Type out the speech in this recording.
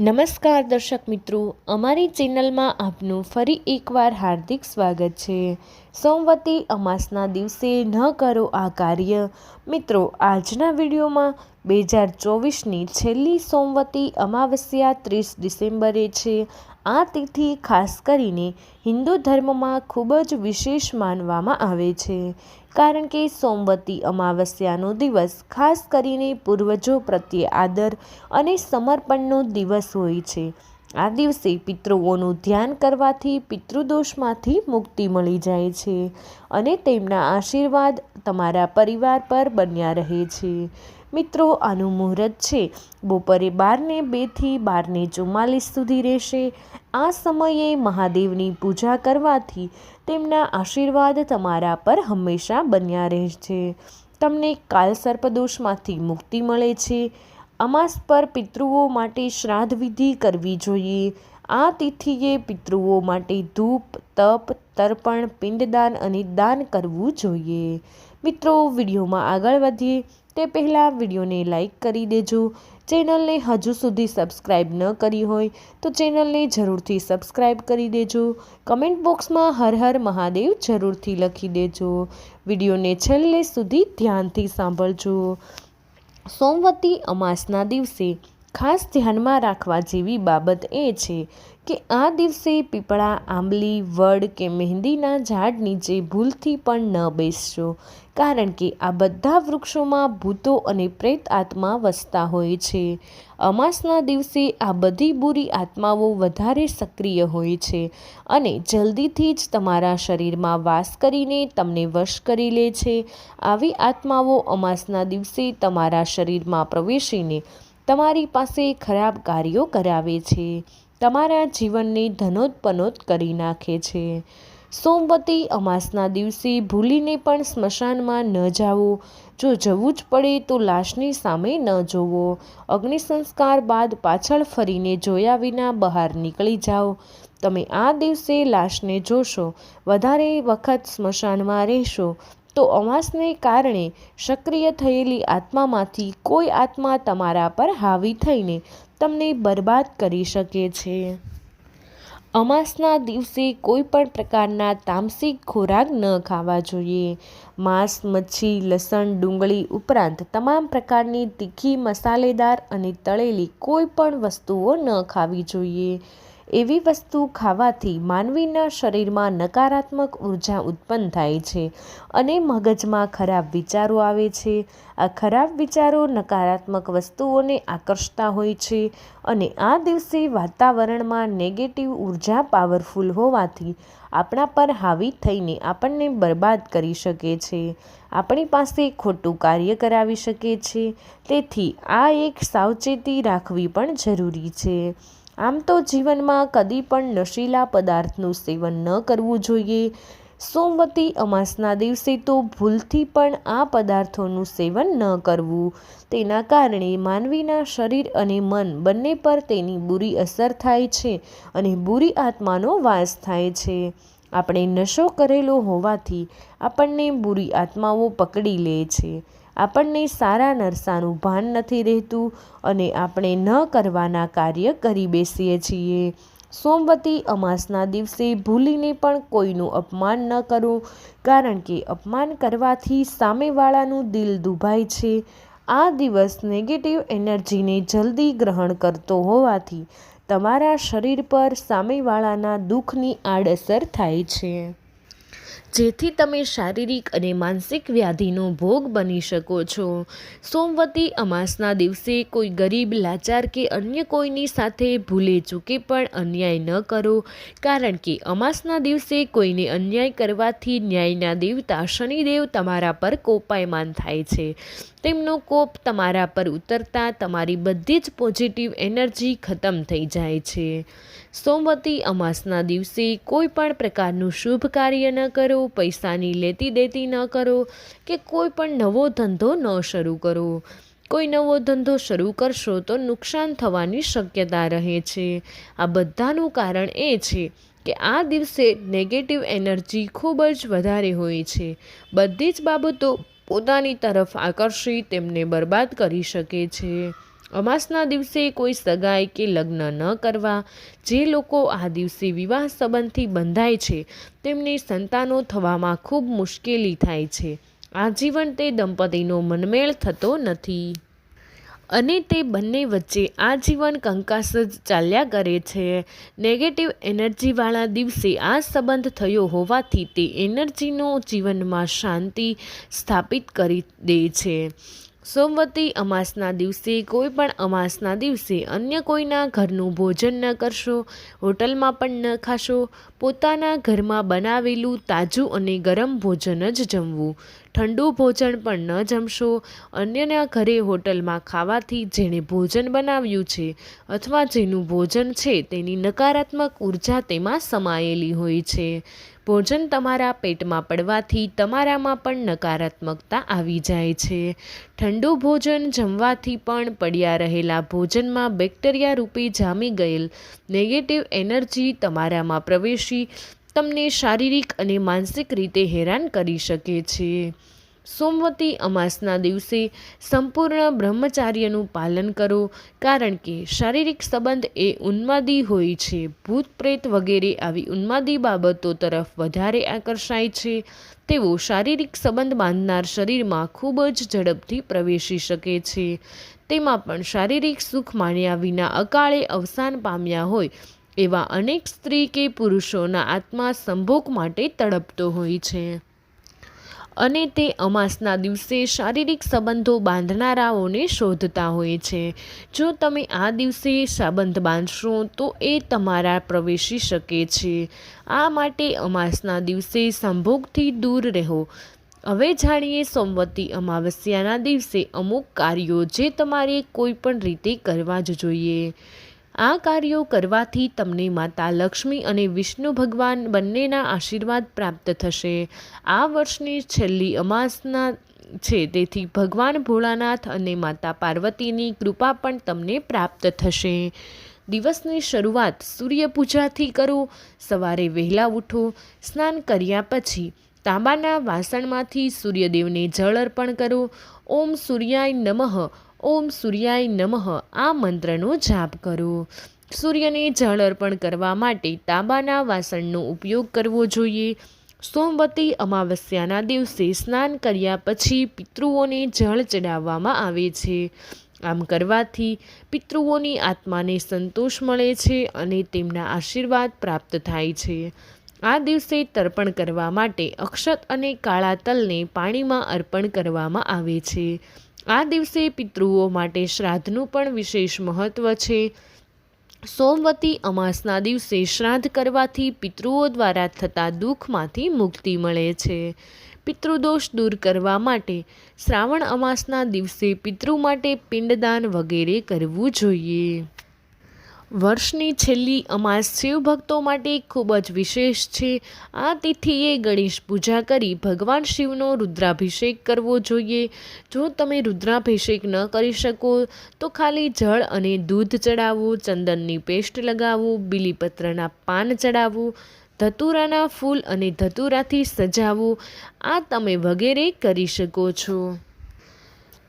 નમસ્કાર દર્શક મિત્રો, અમારી ચેનલમાં આપનું ફરી એકવાર હાર્દિક સ્વાગત છે. સોમવતી અમાસના દિવસે ન કરો આ કાર્ય. મિત્રો, આજના વિડીયોમાં બે હજાર ચોવીસની છેલ્લી સોમવતી અમાવસ્યા ત્રીસ ડિસેમ્બરે છે. આ તિથિ ખાસ કરીને હિન્દુ ધર્મમાં ખૂબ જ વિશેષ માનવામાં આવે છે. કારણ કે સોમવતી અમાવસ્યાનો દિવસ ખાસ કરીને પૂર્વજો પ્રત્યે આદર અને સમર્પણનો દિવસ હોય છે. આ દિવસે પિતૃઓનું ધ્યાન કરવાથી પિતૃદોષમાંથી મુક્તિ મળી જાય છે અને તેમના આશીર્વાદ તમારા પરિવાર પર બન્યા રહે છે. મિત્રો, આનું મુહૂર્ત છે. બપોરે બારને બેથી બારને ચુમ્માલીસ સુધી રહેશે. આ સમયે મહાદેવની પૂજા કરવાથી તેમના આશીર્વાદ તમારા પર હંમેશા બન્યા રહે છે તમને કાલ સર્પદોષમાંથી મુક્તિ મળે છે. અમાસ પર પિતૃઓ માટે શ્રાદ્ધ વિધિ કરવી જોઈએ. આ તિથિએ પિતૃઓ માટે ધૂપ, તપ, તર્પણ, પિંડદાન અને દાન કરવું જોઈએ. મિત્રો, વિડીયોમાં આગળ વધીએ. તે પહેલાં વિડીયોને લાઇક કરી દેજો. ચેનલને હજુ સુધી સબસ્ક્રાઇબ ન કરી હોય તો ચેનલને જરૂરથી સબસ્ક્રાઈબ કરી દેજો. કમેન્ટ બોક્સમાં હર હર મહાદેવ જરૂરથી લખી દેજો. વિડીયોને છેલ્લે સુધી ધ્યાનથી સાંભળજો. સોમવતી અમાસના દિવસે ખાસ ધ્યાનમાં રાખવા જેવી બાબત એ છે કે આ દિવસે પીપળા, આંબલી, વડ કે મહેંદીના ઝાડ નીચે ભૂલથી પણ ન બેસશો કારણ કે આ બધા વૃક્ષોમાં ભૂતો અને પ્રેત આત્મા વસતા હોય છે. અમાસના દિવસે આ બધી બુરી આત્માઓ વધારે સક્રિય હોય છે અને જલ્દીથી જ તમારા શરીરમાં વાસ કરીને તમને વશ કરી લે છે. આવી આત્માઓ અમાસના દિવસે તમારા શરીરમાં પ્રવેશીને તમારી પાસે ખરાબ કાર્યો કરાવે છે. તમારા જીવનને ધનોત્પનોત કરી નાખે છે. સોમવતી અમાસના દિવસે ભૂલીને પણ સ્મશાનમાં ન જાઓ. જો જવું જ પડે તો લાશની સામે ન જોવો. અગ્નિ સંસ્કાર બાદ પાછળ ફરીને જોયા વિના બહાર નીકળી જાઓ. તમે આ દિવસે લાશને જોશો. વધારે વખત સ્મશાનમાં રહેશો. તો અમાસને કારણે સક્રિય થયેલી આત્મામાંથી કોઈ આત્મા તમારા પર હાવી થઈને તમને બરબાદ કરી શકે છે. અમાસના દિવસે કોઈ પણ પ્રકારના તામસિક ખોરાક ન ખાવા જોઈએ. માંસ, મચ્છી, લસણ, ડુંગળી ઉપરાંત તમામ પ્રકારની તીખી મસાલેદાર અને તળેલી કોઈ પણ વસ્તુઓ ન ખાવી જોઈએ. એવી વસ્તુ ખાવાથી માનવીના શરીરમાં નકારાત્મક ઊર્જા ઉત્પન્ન થાય છે અને મગજમાં ખરાબ વિચારો આવે છે. આ ખરાબ વિચારો નકારાત્મક વસ્તુઓને આકર્ષતા હોય છે અને આ દિવસે વાતાવરણમાં નેગેટિવ ઊર્જા પાવરફુલ હોવાથી આપણા પર હાવી થઈને આપણને બરબાદ કરી શકે છે. આપણી પાસે ખોટું કાર્ય કરાવી શકે છે. તેથી આ એક સાવચેતી રાખવી પણ જરૂરી છે. આમ તો જીવનમાં કદી પણ નશીલા પદાર્થનું સેવન ન કરવું જોઈએ. સોમવતી અમાસના દિવસે તો ભૂલથી પણ આ પદાર્થોનું સેવન ન કરવું. તેના કારણે માનવીના શરીર અને મન બંને પર તેની બુરી અસર થાય છે અને બુરી આત્માનો વાસ થાય છે. આપણે નશો કરેલો હોવાથી આપણને બુરી આત્માઓ પકડી લે છે. આપણને સારા નરસાનું ભાન નથી રહેતું અને આપણે ન કરવાના કાર્ય કરી બેસીએ છીએ. સોમવતી અમાસના દિવસે ભૂલીને પણ કોઈનું અપમાન ન કરો, કારણ કે અપમાન કરવાથી સામેવાળાનું દિલ દુભાય છે. આ દિવસ નેગેટિવ એનર્જીને જલ્દી ગ્રહણ કરતો હોવાથી તમારા શરીર પર સામેવાળાના દુઃખની આડઅસર થાય છે. જેથી તમે શારીરિક અને માનસિક વ્યાધિનો ભોગ બની શકો છો. સોમવતી અમાસના દિવસે કોઈ ગરીબ, લાચાર કે અન્ય કોઈની સાથે ભૂલે ચૂકે પણ અન્યાય ન કરો. કારણ કે અમાસના દિવસે કોઈને અન્યાય કરવાથી ન્યાયના દેવતા શનિદેવ તમારા પર કોપાયમાન થાય છે. તેમનો કોપ તમારા પર ઉતરતા તમારી બધી જ પોઝિટિવ એનર્જી ખતમ થઈ જાય છે. સોમવતી અમાસના દિવસે કોઈ પણ પ્રકારનું શુભ કાર્ય ન કરો. પૈસાની લેતી દેતી ન કરો, કે કોઈ પણ નવો ધંધો ન શરૂ કરો. કોઈ નવો ધંધો શરૂ કરશો તો નુકસાન થવાની શક્યતા રહે છે. આ બધાનું કારણ એ છે કે આ દિવસે નેગેટિવ એનર્જી ખૂબ જ વધારે હોય છે. બધી જ બાબતો પોતાની તરફ આકર્ષી, તેમને બરબાદ કરી શકે છે. અમાસના દિવસે કોઈ સગાઈ કે લગ્ન ન કરવા, જે લોકો આ દિવસે વિવાહ સંબંધથી બંધાય છે, તેમને સંતાનો થવામાં ખૂબ મુશ્કેલી થાય છે. આજીવન તે દંપતીનો મનમેળ થતો નથી. અને તે બંને વચ્ચે આજીવન કંકાસ જ ચાલ્યા કરે છે. નેગેટિવ એનર્જીવાળા દિવસે આ સંબંધ થયો હોવાથી તે એનર્જીનો જીવનમાં શાંતિ સ્થાપિત કરી દે છે. સોમવતી અમાસના દિવસે કોઈ પણ અમાસના દિવસે અન્ય કોઈના ઘરનું ભોજન ન કરશો, હોટલમાં પણ ન ખાશો, પોતાના ઘરમાં બનાવેલું તાજું અને ગરમ ભોજન જ જમવું. ઠંડુ ભોજન પણ ન જમશો, અન્યના ઘરે હોટલમાં ખાવાથી જેણે ભોજન બનાવ્યું છે અથવા જેનું ભોજન છે તેની નકારાત્મક ઊર્જા તેમાં સમાયેલી હોય છે. ભોજન તમારા પેટમાં પડવાથી તમારામાં પણ નકારાત્મકતા આવી જાય છે. ઠંડુ ભોજન જમવાથી પણ પડ્યા રહેલા ભોજનમાં બેક્ટેરિયા રૂપે જામી ગયેલ નેગેટિવ એનર્જી તમારામાં પ્રવેશી, તમને શારીરિક અને માનસિક રીતે હેરાન કરી શકે છે. સોમવતી અમાસના દિવસે સંપૂર્ણ બ્રહ્મચાર્યનું પાલન કરો, કારણ કે શારીરિક સંબંધ એ ઉન્માદી હોય છે. ભૂત પ્રેત વગેરે આવી ઉન્માદી બાબતો તરફ વધારે આકર્ષાય છે. તેઓ શારીરિક સંબંધ બાંધનાર શરીરમાં ખૂબ જ ઝડપથી પ્રવેશી શકે છે. તેમાં પણ શારીરિક સુખ માણ્યા વિના અકાળે અવસાન પામ્યા હોય, એવા અનેક સ્ત્રી કે પુરુષોના આત્મા સંભોગ માટે તડપતો હોય છે. અને તે અમાસના દિવસે શારીરિક સંબંધો બાંધનારાઓને શોધતા હોય છે. જો તમે આ દિવસે સંબંધ બાંધશો, તો એ તમારા પ્રવેશી શકે છે. આ માટે અમાસના દિવસે સંભોગથી દૂર રહો. હવે જાણીએ સોમવતી અમાવસ્યાના દિવસે અમુક કાર્યો જે તમારે કોઈ પણ રીતે કરવા જ જોઈએ. આ કાર્યો કરવાથી તમને માતા લક્ષ્મી અને વિષ્ણુ ભગવાન બંનેના આશીર્વાદ પ્રાપ્ત થશે. આ વર્ષની છેલ્લી અમાસના છે, તેથી ભગવાન ભોળાનાથ અને માતા પાર્વતીની કૃપા પણ તમને પ્રાપ્ત થશે. દિવસની શરૂઆત સૂર્યપૂજાથી કરો. સવારે વહેલા ઉઠો. સ્નાન કર્યા પછી તાંબાના વાસણમાંથી સૂર્યદેવને જળ અર્પણ કરો. ઓમ સૂર્યાય નમઃ. ઓમ સૂર્યાય નમઃ. આ મંત્રનો જાપ કરો. સૂર્યને જળ અર્પણ કરવા માટે તાંબાના વાસણનો ઉપયોગ કરવો જોઈએ. સોમવતી અમાવસ્યાના દિવસે સ્નાન કર્યા પછી પિતૃઓને જળ ચડાવવામાં આવે છે. આમ કરવાથી પિતૃઓની આત્માને સંતોષ મળે છે અને તેમના આશીર્વાદ પ્રાપ્ત થાય છે. આ દિવસે તર્પણ કરવા માટે અક્ષત અને કાળા તલને પાણીમાં અર્પણ કરવામાં આવે છે. આ દિવસે પિતૃઓ માટે શ્રાદ્ધનું પણ વિશેષ મહત્ત્વ છે. સોમવતી અમાસના દિવસે શ્રાદ્ધ કરવાથી પિતૃઓ દ્વારા થતા દુઃખમાંથી મુક્તિ મળે છે. પિતૃદોષ દૂર કરવા માટે શ્રાવણ અમાસના દિવસે પિતૃ માટે પિંડદાન વગેરે કરવું જોઈએ. વર્ષની છેલ્લી અમાસ શિવભક્તો માટે ખૂબ જ વિશેષ છે. આ તિથિએ ગણેશ પૂજા કરી ભગવાન શિવનો રુદ્રાભિષેક કરવો જોઈએ. જો તમે રુદ્રાભિષેક ન કરી શકો, તો ખાલી જળ અને દૂધ ચડાવવું ચંદનની પેસ્ટ લગાવવું બીલીપત્રના પાન ચડાવવું ધતુરાના ફૂલ અને ધતુરાથી સજાવવું આ તમે વગેરે કરી શકો છો.